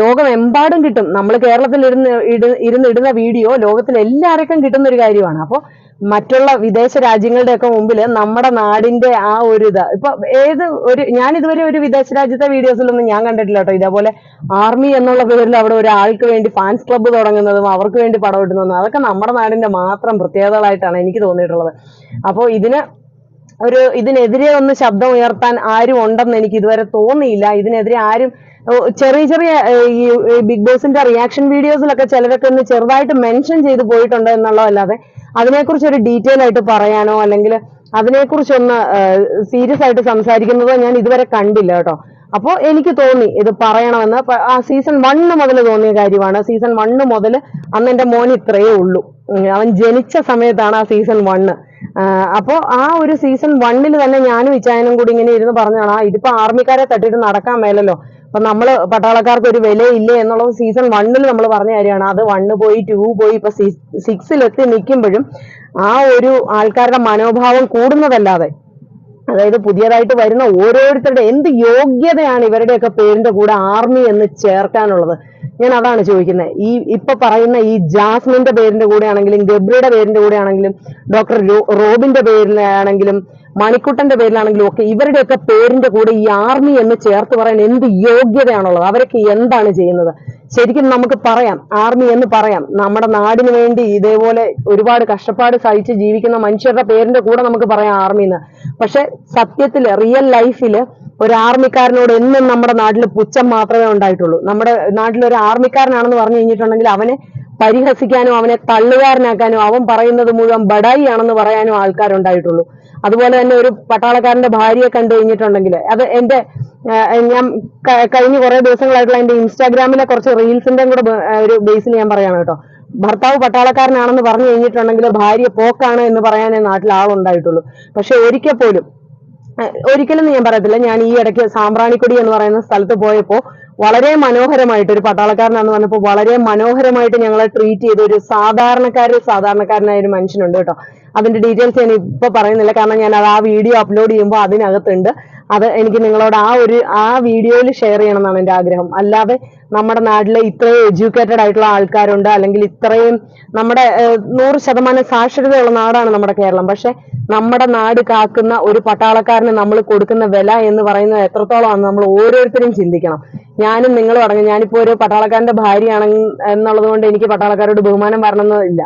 ലോകമെമ്പാടും കിട്ടും. നമ്മൾ കേരളത്തിൽ ഇരുന്ന് ഇരുന്നിടുന്ന വീഡിയോ ലോകത്തിൽ എല്ലാവർക്കും കിട്ടുന്ന ഒരു കാര്യമാണ്. അപ്പോൾ മറ്റുള്ള വിദേശ രാജ്യങ്ങളുടെ ഒക്കെ മുമ്പിൽ നമ്മുടെ നാടിന്റെ ആ ഒരു ഇത്. ഇപ്പൊ ഏത് ഒരു ഞാൻ ഇതുവരെ ഒരു വിദേശ രാജ്യത്തെ വീഡിയോസിലൊന്നും ഞാൻ കണ്ടിട്ടില്ല കേട്ടോ. ഇതേപോലെ ആർമി എന്നുള്ള പേരിൽ അവിടെ ഒരാൾക്ക് വേണ്ടി ഫാൻസ് ക്ലബ്ബ് തുടങ്ങുന്നതും അവർക്ക് വേണ്ടി പടം ഇടുന്നതും അതൊക്കെ നമ്മുടെ നാടിന്റെ മാത്രം പ്രത്യേകതകളായിട്ടാണ് എനിക്ക് തോന്നിയിട്ടുള്ളത്. അപ്പോൾ ഇതിന് ഒരു ഇതിനെതിരെ ഒന്ന് ശബ്ദം ഉയർത്താൻ ആരും ഉണ്ടെന്ന് എനിക്ക് ഇതുവരെ തോന്നിയില്ല. ഇതിനെതിരെ ആരും ചെറിയ ചെറിയ ഈ ബിഗ് ബോസിന്റെ റിയാക്ഷൻ വീഡിയോസിലൊക്കെ ചിലരൊക്കെ ഒന്ന് ചെറുതായിട്ട് മെൻഷൻ ചെയ്ത് പോയിട്ടുണ്ട് എന്നുള്ളതല്ലാതെ അതിനെക്കുറിച്ച് ഒരു ഡീറ്റെയിൽ ആയിട്ട് പറയാനോ അല്ലെങ്കിൽ അതിനെക്കുറിച്ചൊന്ന് സീരിയസ് ആയിട്ട് സംസാരിക്കുന്നതോ ഞാൻ ഇതുവരെ കണ്ടില്ല കേട്ടോ. അപ്പോൾ എനിക്ക് തോന്നി ഇത് പറയണമെന്ന്. ആ സീസൺ വണ്ണ് മുതൽ തോന്നിയ കാര്യമാണ്. സീസൺ വണ്ണ് മുതൽ അന്ന് എന്റെ മോൻ ഇത്രയേ ഉള്ളൂ. അവൻ ജനിച്ച സമയത്താണ് ആ സീസൺ വണ്ണ് അപ്പോൾ ആ ഒരു സീസൺ വണ്ണിൽ തന്നെ ഞാനും ഇച്ചായനും കൂടി ഇങ്ങനെ ഇരുന്ന് പറഞ്ഞതാണ് ആ ഇതിപ്പോ ആർമിക്കാരെ തട്ടിയിട്ട് നടക്കാൻ മേലല്ലോ. അപ്പൊ നമ്മൾ പട്ടാളക്കാർക്ക് ഒരു വിലയില്ല എന്നുള്ളത് സീസൺ വണ്ണിൽ നമ്മൾ പറഞ്ഞ കാര്യമാണ്. അത് വണ്ണ് പോയി ടു പോയി ഇപ്പൊ സിക്സിലെത്തി നിൽക്കുമ്പോഴും ആ ഒരു ആൾക്കാരുടെ മനോഭാവം കൂടുന്നതല്ലാതെ അതായത് പുതിയതായിട്ട് വരുന്ന ഓരോരുത്തരുടെ എന്ത് യോഗ്യതയാണ് ഇവരുടെയൊക്കെ പേരിന്റെ കൂടെ ആർമി എന്ന് ചേർക്കാനുള്ളത്? ഞാൻ അതാണ് ചോദിക്കുന്നത്. ഈ ഇപ്പൊ പറയുന്ന ഈ ജാസ്മിന്റെ പേരിന്റെ കൂടെ ആണെങ്കിലും ഗബ്രിയുടെ പേരിന്റെ കൂടെ ആണെങ്കിലും ഡോക്ടർ റോബിന്റെ പേരിലാണെങ്കിലും മണിക്കുട്ടന്റെ പേരിലാണെങ്കിലും ഒക്കെ ഇവരുടെയൊക്കെ പേരിന്റെ കൂടെ ഈ ആർമി എന്ന് ചേർത്ത് പറയാൻ എന്ത് യോഗ്യതയാണുള്ളത്? അവരൊക്കെ എന്താണ് ചെയ്യുന്നത്? ശരിക്കും നമുക്ക് പറയാം ആർമി എന്ന് പറയാം. നമ്മുടെ നാടിന് വേണ്ടി ഇതേപോലെ ഒരുപാട് കഷ്ടപ്പാട് സഹിച്ച് ജീവിക്കുന്ന മനുഷ്യരുടെ പേരിന്റെ കൂടെ നമുക്ക് പറയാം ആർമി എന്ന്. പക്ഷെ സത്യത്തിൽ റിയൽ ലൈഫിൽ ഒരു ആർമിക്കാരനോട് എന്നും നമ്മുടെ നാട്ടിൽ പുച്ഛം മാത്രമേ ഉണ്ടായിട്ടുള്ളൂ. നമ്മുടെ നാട്ടിൽ ഒരു ആർമിക്കാരനാണെന്ന് പറഞ്ഞു കഴിഞ്ഞിട്ടുണ്ടെങ്കിൽ അവനെ പരിഹസിക്കാനും അവനെ തള്ളുകാരനാക്കാനും അവൻ പറയുന്നത് മുഴുവൻ ബഡായി ആണെന്ന് പറയാനും ആൾക്കാരുണ്ടായിട്ടുള്ളൂ. അതുപോലെ തന്നെ ഒരു പട്ടാളക്കാരന്റെ ഭാര്യയെ കണ്ടു കഴിഞ്ഞിട്ടുണ്ടെങ്കിൽ അത് എന്റെ ഞാൻ കഴിഞ്ഞ കുറെ ദിവസങ്ങളായിട്ടുള്ള എന്റെ ഇൻസ്റ്റാഗ്രാമിലെ കുറച്ച് റീൽസിന്റെ കൂടെ ഒരു ബേസിൽ ഞാൻ പറയാണ് കേട്ടോ. ഭർത്താവ് പട്ടാളക്കാരനാണെന്ന് പറഞ്ഞു കഴിഞ്ഞിട്ടുണ്ടെങ്കിൽ ഭാര്യ പോക്കാണ് എന്ന് പറയാനേ നാട്ടിൽ ആളുണ്ടായിട്ടുള്ളൂ. പക്ഷെ ഒരിക്കൽ പോലും ഒരിക്കലും ഞാൻ പറയത്തില്ല ഞാൻ ഈ ഇടയ്ക്ക് സാമ്പ്രാണിക്കൊടി എന്ന് പറയുന്ന സ്ഥലത്ത് പോയപ്പോൾ വളരെ മനോഹരമായിട്ട് ഒരു പട്ടാളക്കാരനാന്ന് പറഞ്ഞപ്പോൾ വളരെ മനോഹരമായിട്ട് ഞങ്ങളെ ട്രീറ്റ് ചെയ്ത ഒരു സാധാരണക്കാരിൽ സാധാരണക്കാരനായ ഒരു മനുഷ്യനുണ്ട് കേട്ടോ. അതിന്റെ ഡീറ്റെയിൽസ് ഞാൻ ഇപ്പൊ പറയുന്നില്ല. കാരണം ഞാൻ അത് ആ വീഡിയോ അപ്ലോഡ് ചെയ്യുമ്പോൾ അതിനകത്തുണ്ട്. അത് എനിക്ക് നിങ്ങളോട് ആ ഒരു ആ വീഡിയോയിൽ ഷെയർ ചെയ്യണം എന്നാണ് എന്റെ ആഗ്രഹം. അല്ലാതെ നമ്മുടെ നാട്ടിലെ ഇത്രയും എഡ്യൂക്കേറ്റഡ് ആയിട്ടുള്ള ആൾക്കാരുണ്ട്. അല്ലെങ്കിൽ ഇത്രയും നമ്മുടെ നൂറ് ശതമാനം സാക്ഷരതയുള്ള നാടാണ് നമ്മുടെ കേരളം. പക്ഷെ നമ്മുടെ നാട് കാക്കുന്ന ഒരു പട്ടാളക്കാരന് നമ്മൾ കൊടുക്കുന്ന വില എന്ന് പറയുന്നത് എത്രത്തോളമാണ് നമ്മൾ ഓരോരുത്തരും ചിന്തിക്കണം. ഞാനും നിങ്ങളും അടങ്ങും ഞാനിപ്പോ ഒരു പട്ടാളക്കാരന്റെ ഭാര്യയാണെങ്കിൽ എന്നുള്ളത് കൊണ്ട് എനിക്ക് പട്ടാളക്കാരോട് ബഹുമാനം വരണമെന്നില്ല.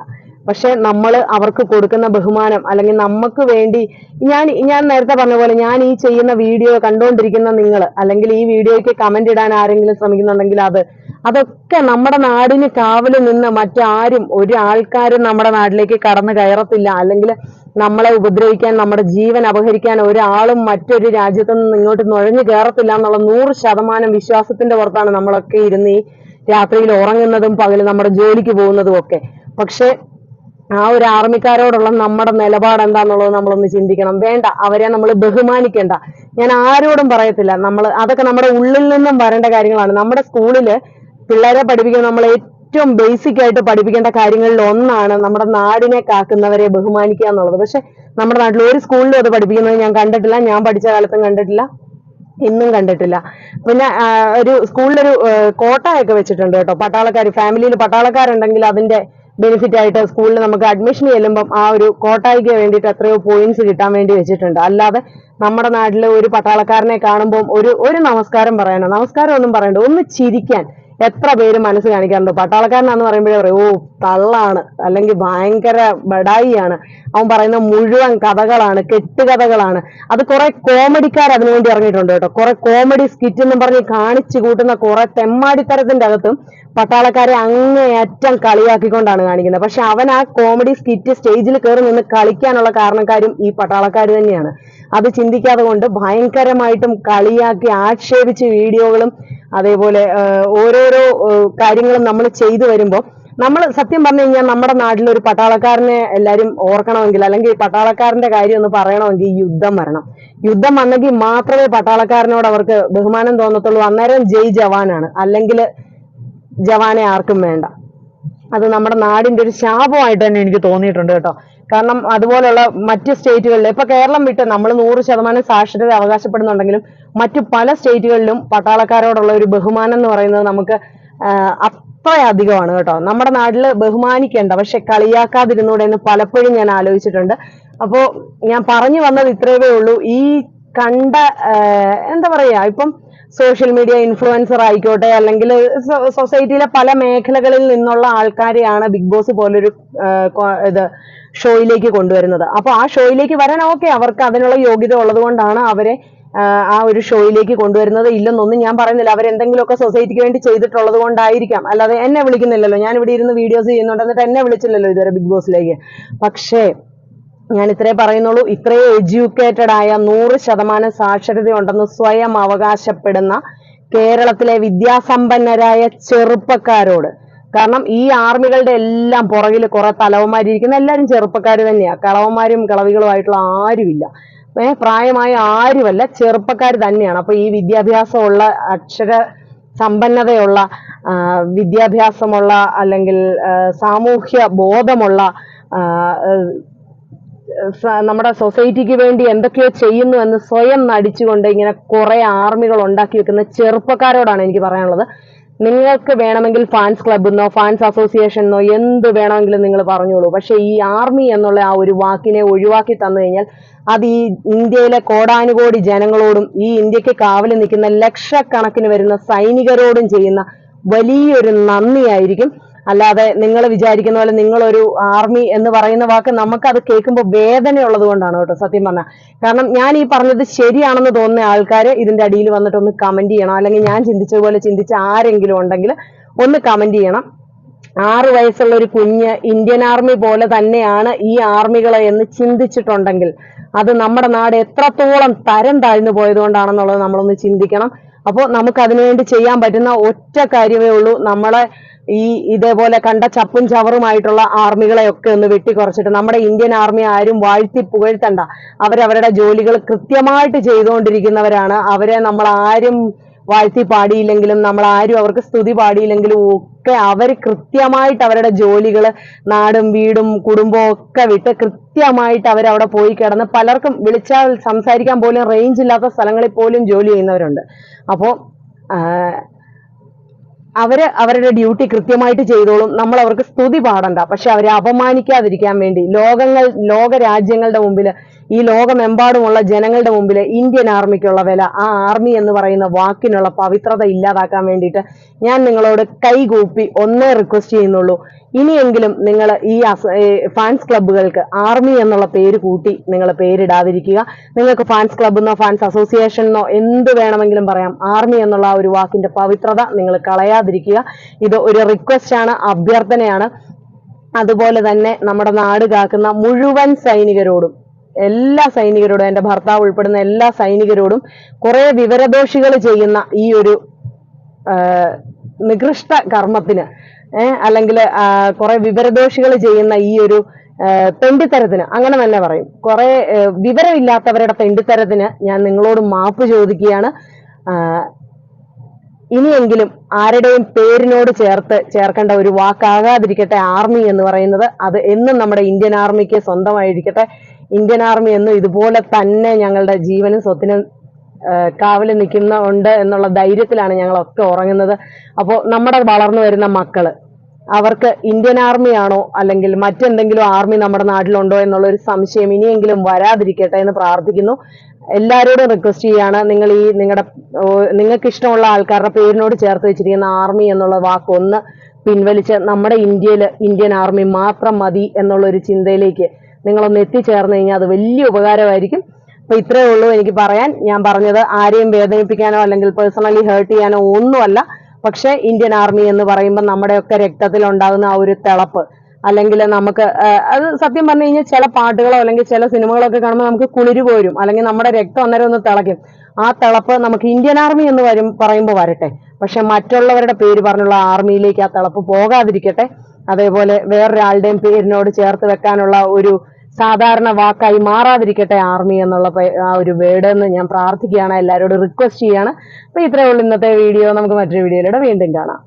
പക്ഷെ നമ്മൾ അവർക്ക് കൊടുക്കുന്ന ബഹുമാനം അല്ലെങ്കിൽ നമുക്ക് വേണ്ടി ഞാൻ ഞാൻ നേരത്തെ പറഞ്ഞ പോലെ ഞാൻ ഈ ചെയ്യുന്ന വീഡിയോ കണ്ടുകൊണ്ടിരിക്കുന്ന നിങ്ങൾ അല്ലെങ്കിൽ ഈ വീഡിയോയ്ക്ക് കമന്റ് ഇടാൻ ആരെങ്കിലും ശ്രമിക്കുന്നുണ്ടെങ്കിൽ അത് അതൊക്കെ നമ്മുടെ നാടിന് കാവൽ നിന്ന് മറ്റാരും ഒരു ആൾക്കാരും നമ്മുടെ നാട്ടിലേക്ക് കടന്നു കയറത്തില്ല. അല്ലെങ്കിൽ നമ്മളെ ഉപദ്രവിക്കാൻ നമ്മുടെ ജീവൻ അപഹരിക്കാൻ ഒരാളും മറ്റൊരു രാജ്യത്തു നിന്ന് ഇങ്ങോട്ട് നുഴഞ്ഞു കയറത്തില്ല എന്നുള്ള നൂറ് ശതമാനം വിശ്വാസത്തിന്റെ പുറത്താണ് നമ്മളൊക്കെ ഇരുന്ന് ഈ രാത്രിയിൽ ഉറങ്ങുന്നതും പകൽ നമ്മുടെ ജോലിക്ക് പോകുന്നതും ഒക്കെ. പക്ഷെ ആ ഒരു ആർമിക്കാരോടുള്ള നമ്മുടെ നിലപാട് എന്താന്നുള്ളത് നമ്മളൊന്ന് ചിന്തിക്കണം. വേണ്ട അവരെ നമ്മൾ ബഹുമാനിക്കേണ്ട. ഞാൻ ആരോടും പറയത്തില്ല. നമ്മൾ അതൊക്കെ നമ്മുടെ ഉള്ളിൽ നിന്നും വരേണ്ട കാര്യങ്ങളാണ്. നമ്മുടെ സ്കൂളിൽ പിള്ളേരെ പഠിപ്പിക്കുന്ന നമ്മൾ ഏറ്റവും ബേസിക് ആയിട്ട് പഠിപ്പിക്കേണ്ട കാര്യങ്ങളിൽ ഒന്നാണ് നമ്മുടെ നാടിനെ കാക്കുന്നവരെ ബഹുമാനിക്കുക എന്നുള്ളത്. പക്ഷെ നമ്മുടെ നാട്ടിൽ ഒരു സ്കൂളിലും അത് പഠിപ്പിക്കുന്നത് ഞാൻ കണ്ടിട്ടില്ല. ഞാൻ പഠിച്ച കാലത്തും കണ്ടിട്ടില്ല. ഇന്നും കണ്ടിട്ടില്ല. പിന്നെ ഒരു സ്കൂളിലൊരു കോട്ടയൊക്കെ വെച്ചിട്ടുണ്ട് കേട്ടോ. പട്ടാളക്കാർ ഫാമിലിയിൽ പട്ടാളക്കാരുണ്ടെങ്കിൽ അതിന്റെ ബെനിഫിറ്റ് ആയിട്ട് സ്കൂളിൽ നമുക്ക് അഡ്മിഷൻ ചെല്ലുമ്പം ആ ഒരു കോട്ടായിക്ക് വേണ്ടിയിട്ട് എത്രയോ പോയിന്റ്സ് കിട്ടാൻ വേണ്ടി വെച്ചിട്ടുണ്ട്. അല്ലാതെ നമ്മുടെ നാട്ടിലെ ഒരു പട്ടാളക്കാരനെ കാണുമ്പോൾ ഒരു ഒരു നമസ്കാരം പറയണം നമസ്കാരം ഒന്നും പറയണ്ട ഒന്ന് ചിരിക്കാൻ. എത്ര പേര് മനസ്സ് കാണിക്കാറുണ്ട്? പട്ടാളക്കാരനാന്ന് പറയുമ്പോഴേ പറയും ഓ തള്ളാണ്. അല്ലെങ്കിൽ ഭയങ്കര ബഡായിയാണ്. അവൻ പറയുന്ന മുഴുവൻ കഥകളാണ് കെട്ടുകഥകളാണ്. അത് കുറെ കോമഡിക്കാർ അതിനുവേണ്ടി ഇറങ്ങിയിട്ടുണ്ട് കേട്ടോ. കുറെ കോമഡി സ്കിറ്റ് എന്നും പറഞ്ഞ് കാണിച്ചു കൂട്ടുന്ന കുറെ തെമ്മാടിത്തരത്തിന്റെ അകത്തും പട്ടാളക്കാരെ അങ്ങേയറ്റം കളിയാക്കിക്കൊണ്ടാണ് കാണിക്കുന്നത്. പക്ഷെ അവൻ ആ കോമഡി സ്കിറ്റ് സ്റ്റേജിൽ കയറി നിന്ന് കളിക്കാനുള്ള കാരണക്കാരും ഈ പട്ടാളക്കാർ തന്നെയാണ്. അത് ചിന്തിക്കാതെ കൊണ്ട് ഭയങ്കരമായിട്ടും കളിയാക്കി ആക്ഷേപിച്ച് വീഡിയോകളും അതേപോലെ ആ, ഓരോരോ ആ, കാര്യങ്ങളും നമ്മൾ ചെയ്തു വരുമ്പോൾ നമ്മൾ സത്യം പറഞ്ഞു കഴിഞ്ഞാൽ നമ്മുടെ നാട്ടിൽ ഒരു പട്ടാളക്കാരനെ എല്ലാരും ഓർക്കണമെങ്കിൽ അല്ലെങ്കിൽ പട്ടാളക്കാരന്റെ കാര്യം ഒന്ന് പറയണമെങ്കിൽ യുദ്ധം വരണം. യുദ്ധം വന്നെങ്കിൽ മാത്രമേ പട്ടാളക്കാരനോട് അവർക്ക് ബഹുമാനം തോന്നത്തുള്ളൂ. അന്നേരം ജയ് ജവാനാണ്. അല്ലെങ്കിൽ ജവാനെ ആർക്കും വേണ്ട. അത് നമ്മുടെ നാടിന്റെ ഒരു ശാപമായിട്ട് തന്നെ എനിക്ക് തോന്നിയിട്ടുണ്ട് കേട്ടോ. കാരണം അതുപോലുള്ള മറ്റ് സ്റ്റേറ്റുകളിൽ ഇപ്പൊ കേരളം വിട്ട് നമ്മൾ നൂറ് ശതമാനം സാക്ഷരത അവകാശപ്പെടുന്നുണ്ടെങ്കിലും മറ്റു പല സ്റ്റേറ്റുകളിലും പട്ടാളക്കാരോടുള്ള ഒരു ബഹുമാനം എന്ന് പറയുന്നത് നമുക്ക് അത്രയധികമാണ് അത്ര കേട്ടോ. നമ്മുടെ നാട്ടിൽ ബഹുമാനിക്കേണ്ട പക്ഷെ കളിയാക്കാതിരുന്നൂടെ എന്ന് പലപ്പോഴും ഞാൻ ആലോചിച്ചിട്ടുണ്ട്. അപ്പോ ഞാൻ പറഞ്ഞു വന്നത് ഇത്രയേ ഉള്ളൂ. ഈ കണ്ട എന്താ പറയാ ഇപ്പം സോഷ്യൽ മീഡിയ ഇൻഫ്ലുവൻസർ ആയിക്കോട്ടെ അല്ലെങ്കിൽ സൊസൈറ്റിയിലെ പല മേഖലകളിൽ നിന്നുള്ള ആൾക്കാരെയാണ് ബിഗ് ബോസ് പോലൊരു ഇത് ഷോയിലേക്ക് കൊണ്ടുവരുന്നത്. അപ്പൊ ആ ഷോയിലേക്ക് വരാൻ ഓക്കെ അവർക്ക് അതിനുള്ള യോഗ്യത ഉള്ളത് കൊണ്ടാണ് അവരെ ആ ഒരു ഷോയിലേക്ക് കൊണ്ടുവരുന്നത്. ഇല്ലെന്നൊന്നും ഞാൻ പറയുന്നില്ല. അവരെന്തെങ്കിലുമൊക്കെ സൊസൈറ്റിക്ക് വേണ്ടി ചെയ്തിട്ടുള്ളത് കൊണ്ടായിരിക്കാം. അല്ലാതെ എന്നെ വിളിക്കുന്നില്ലല്ലോ. ഞാൻ ഇവിടെ ഇരുന്ന് വീഡിയോസ് ചെയ്യുന്നുണ്ട്. എന്നിട്ട് എന്നെ വിളിച്ചില്ലല്ലോ ഇതുവരെ ബിഗ് ബോസിലേക്ക് പക്ഷേ ഞാൻ ഇത്രേ പറയുന്നുള്ളൂ. ഇത്രയും എഡ്യൂക്കേറ്റഡ് ആയ നൂറ് ശതമാനം സാക്ഷരതയുണ്ടെന്ന് സ്വയം അവകാശപ്പെടുന്ന കേരളത്തിലെ വിദ്യാസമ്പന്നരായ ചെറുപ്പക്കാരോട് കാരണം ഈ ആർമികളുടെ എല്ലാം പുറകിൽ കുറെ തലവന്മാരിയിരിക്കുന്ന എല്ലാവരും ചെറുപ്പക്കാർ തന്നെയാ. കളവന്മാരും കളവികളുമായിട്ടുള്ള ആരുമില്ല. ഏർ പ്രായമായ ആരുമല്ല ചെറുപ്പക്കാർ തന്നെയാണ്. അപ്പൊ ഈ വിദ്യാഭ്യാസമുള്ള അക്ഷര സമ്പന്നതയുള്ള വിദ്യാഭ്യാസമുള്ള അല്ലെങ്കിൽ സാമൂഹ്യ ബോധമുള്ള നമ്മുടെ സൊസൈറ്റിക്ക് വേണ്ടി എന്തൊക്കെയോ ചെയ്യുന്നു എന്ന് സ്വയം നടിച്ചുകൊണ്ട് ഇങ്ങനെ കുറെ ആർമികൾ ഉണ്ടാക്കി വെക്കുന്ന ചെറുപ്പക്കാരോടാണ് എനിക്ക് പറയാനുള്ളത്. നിങ്ങൾക്ക് വേണമെങ്കിൽ ഫാൻസ് ക്ലബ് എന്നോ ഫാൻസ് അസോസിയേഷൻ എന്നോ എന്ത് വേണമെങ്കിലും നിങ്ങൾ പറഞ്ഞോളൂ. പക്ഷേ ഈ ആർമി എന്നുള്ള ആ ഒരു വാക്കിനെ ഒഴിവാക്കി തന്നു കഴിഞ്ഞാൽ അത് ഈ ഇന്ത്യയിലെ കോടാനുകോടി ജനങ്ങളോടും ഈ ഇന്ത്യയ്ക്ക് കാവൽ നിൽക്കുന്ന ലക്ഷക്കണക്കിന് വരുന്ന സൈനികരോടും ചെയ്യുന്ന വലിയൊരു നന്ദിയായിരിക്കും. അല്ലാതെ നിങ്ങൾ വിചാരിക്കുന്ന പോലെ നിങ്ങളൊരു ആർമി എന്ന് പറയുന്ന വാക്ക് നമുക്കത് കേൾക്കുമ്പോൾ വേദനയുള്ളത് കൊണ്ടാണ് കേട്ടോ സത്യം പറഞ്ഞാൽ കാരണം ഞാൻ ഈ പറഞ്ഞത് ശരിയാണെന്ന് തോന്നുന്ന ആൾക്കാർ ഇതിന്റെ അടിയിൽ വന്നിട്ട് ഒന്ന് കമന്റ് ചെയ്യണം. അല്ലെങ്കിൽ ഞാൻ ചിന്തിച്ചതുപോലെ ചിന്തിച്ച ആരെങ്കിലും ഉണ്ടെങ്കിൽ ഒന്ന് കമന്റ് ചെയ്യണം. ആറ് വയസ്സുള്ള ഒരു കുഞ്ഞ് ഇന്ത്യൻ ആർമി പോലെ തന്നെയാണ് ഈ ആർമികളെ എന്ന് ചിന്തിച്ചിട്ടുണ്ടെങ്കിൽ അത് നമ്മുടെ നാട് എത്രത്തോളം തരം താഴ്ന്നു പോയതുകൊണ്ടാണെന്നുള്ളത് നമ്മളൊന്ന് ചിന്തിക്കണം. അപ്പോൾ നമുക്ക് അതിനുവേണ്ടി ചെയ്യാൻ പറ്റുന്ന ഒറ്റ കാര്യമേ ഉള്ളൂ. നമ്മളെ ഈ ഇതേപോലെ കണ്ട ചപ്പും ചവറുമായിട്ടുള്ള ആർമികളെയൊക്കെ ഒന്ന് വെട്ടിക്കുറച്ചിട്ട് നമ്മുടെ ഇന്ത്യൻ ആർമി ആരും വാഴ്ത്തി പുകഴ്ത്തണ്ട. അവരവരുടെ ജോലികൾ കൃത്യമായിട്ട് ചെയ്തുകൊണ്ടിരിക്കുന്നവരാണ്. അവരെ നമ്മൾ ആരും വാഴ്ത്തി പാടിയില്ലെങ്കിലും നമ്മൾ ആരും അവർക്ക് സ്തുതി പാടിയില്ലെങ്കിലും ഒക്കെ അവർ കൃത്യമായിട്ട് അവരുടെ ജോലികൾ നാടും വീടും കുടുംബവും ഒക്കെ വിട്ട് കൃത്യമായിട്ട് അവരവിടെ പോയി കിടന്ന് പലർക്കും വിളിച്ചാൽ സംസാരിക്കാൻ പോലും റേഞ്ച് ഇല്ലാത്ത സ്ഥലങ്ങളിൽ പോലും ജോലി ചെയ്യുന്നവരുണ്ട്. അപ്പോൾ അവർ അവരുടെ ഡ്യൂട്ടി കൃത്യമായിട്ട് ചെയ്തോളും. നമ്മൾ അവർക്ക് സ്തുതി പാടണ്ട. പക്ഷെ അവരെ അപമാനിക്കാതിരിക്കാൻ വേണ്ടി ലോകങ്ങൾ ലോക രാജ്യങ്ങളുടെ മുമ്പിൽ ഈ ലോകമെമ്പാടുമുള്ള ജനങ്ങളുടെ മുമ്പിൽ ഇന്ത്യൻ ആർമിക്കുള്ള വില ആ ആർമി എന്ന് പറയുന്ന വാക്കിനുള്ള പവിത്രത ഇല്ലാതാക്കാൻ വേണ്ടിയിട്ട് ഞാൻ നിങ്ങളോട് കൈകൂപ്പി ഒന്നേ റിക്വസ്റ്റ് ചെയ്യുന്നുള്ളൂ. ഇനിയെങ്കിലും നിങ്ങൾ ഈ ഫാൻസ് ക്ലബ്ബുകൾക്ക് ആർമി എന്നുള്ള പേര് കൂട്ടി നിങ്ങൾ പേരിടാതിരിക്കുക. നിങ്ങൾക്ക് ഫാൻസ് ക്ലബ്ബ് എന്നോ ഫാൻസ് അസോസിയേഷൻ എന്നോ എന്ത് വേണമെങ്കിലും പറയാം. ആർമി എന്നുള്ള ആ ഒരു വാക്കിന്റെ പവിത്രത നിങ്ങൾ കളയാതിരിക്കുക. ഇത് ഒരു റിക്വസ്റ്റ് ആണ് അഭ്യർത്ഥനയാണ്. അതുപോലെ തന്നെ നമ്മുടെ നാട് കാക്കുന്ന മുഴുവൻ സൈനികരോടും എല്ലാ സൈനികരോടും എന്റെ ഭർത്താവ് ഉൾപ്പെടുന്ന എല്ലാ സൈനികരോടും കുറേ വിവരദോഷികൾ ചെയ്യുന്ന ഈ ഒരു നികൃഷ്ട കർമ്മത്തിന് അല്ലെങ്കിൽ കുറേ വിവരദോഷികൾ ചെയ്യുന്ന ഈ ഒരു പെണ്ടിത്തരത്തിന് അങ്ങനെ തന്നെ പറയും. കുറെ വിവരമില്ലാത്തവരുടെ പെണ്ടിത്തരത്തിന് ഞാൻ നിങ്ങളോട് മാപ്പ് ചോദിക്കുകയാണ്. ഇനിയെങ്കിലും ആരുടെയും പേരിനോട് ചേർത്ത് ചേർക്കേണ്ട ഒരു വാക്കാകാതിരിക്കട്ടെ ആർമി എന്ന് പറയുന്നത്. അത് എന്നും നമ്മുടെ ഇന്ത്യൻ ആർമിക്ക് സ്വന്തമായിരിക്കട്ടെ. ഇന്ത്യൻ ആർമി എന്നും ഇതുപോലെ തന്നെ ഞങ്ങളുടെ ജീവനും സ്വത്തിനും കാവൽ നിൽക്കുന്ന ഉണ്ട് എന്നുള്ള ധൈര്യത്തിലാണ് ഞങ്ങളൊക്കെ ഉറങ്ങുന്നത്. അപ്പോൾ നമ്മുടെ വളർന്നു വരുന്ന മക്കൾ അവർക്ക് ഇന്ത്യൻ ആർമിയാണോ അല്ലെങ്കിൽ മറ്റെന്തെങ്കിലും ആർമി നമ്മുടെ നാട്ടിലുണ്ടോ എന്നുള്ളൊരു സംശയം ഇനിയെങ്കിലും വരാതിരിക്കട്ടെ എന്ന് പ്രാർത്ഥിക്കുന്നു. എല്ലാവരോടും റിക്വസ്റ്റ് ചെയ്യാണ്. നിങ്ങൾ ഈ നിങ്ങളുടെ നിങ്ങൾക്ക് ഇഷ്ടമുള്ള ആൾക്കാരുടെ പേരിനോട് ചേർത്ത് വെച്ചിരിക്കുന്ന ആർമി എന്നുള്ള വാക്ക് ഒന്ന് പിൻവലിച്ച് നമ്മുടെ ഇന്ത്യയിൽ ഇന്ത്യൻ ആർമി മാത്രം മതി എന്നുള്ളൊരു ചിന്തയിലേക്ക് നിങ്ങളൊന്ന് എത്തിച്ചേർന്ന് കഴിഞ്ഞാൽ അത് വലിയ ഉപകാരമായിരിക്കും. അപ്പൊ ഇത്രയേ ഉള്ളൂ എനിക്ക് പറയാൻ. ഞാൻ പറഞ്ഞത് ആരെയും വേദനിപ്പിക്കാനോ അല്ലെങ്കിൽ പേഴ്സണലി ഹേർട്ട് ചെയ്യാനോ ഒന്നുമല്ല. പക്ഷെ ഇന്ത്യൻ ആർമി എന്ന് പറയുമ്പോൾ നമ്മുടെയൊക്കെ രക്തത്തിൽ ഉണ്ടാകുന്ന ആ ഒരു തിളപ്പ് അല്ലെങ്കിൽ നമുക്ക് അത് സത്യം പറഞ്ഞു കഴിഞ്ഞാൽ ചില പാട്ടുകളോ അല്ലെങ്കിൽ ചില സിനിമകളൊക്കെ കാണുമ്പോൾ നമുക്ക് കുളിര് പോരും അല്ലെങ്കിൽ നമ്മുടെ രക്തം അന്നേരം ഒന്ന് തിളയ്ക്കും. ആ തിളപ്പ് നമുക്ക് ഇന്ത്യൻ ആർമി എന്ന് വരും പറയുമ്പോൾ വരട്ടെ. പക്ഷെ മറ്റുള്ളവരുടെ പേര് പറഞ്ഞുള്ള ആർമിയിലേക്ക് ആ തിളപ്പ് പോകാതിരിക്കട്ടെ. അതേപോലെ വേറൊരാളുടെയും പേരിനോട് ചേർത്ത് വെക്കാനുള്ള ഒരു സാധാരണ വാക്കായി മാറാതിരിക്കട്ടെ ആർമി എന്നുള്ള ആ ഒരു വേർഡ് എന്ന് ഞാൻ പ്രാർത്ഥിക്കുകയാണ്. എല്ലാവരോടും റിക്വസ്റ്റ് ചെയ്യാണ് അപ്പൊ ഇത്രയേ ഉള്ളൂ ഇന്നത്തെ വീഡിയോ നമുക്ക് മറ്റൊരു വീഡിയോയിലൂടെ വീണ്ടും കാണാം.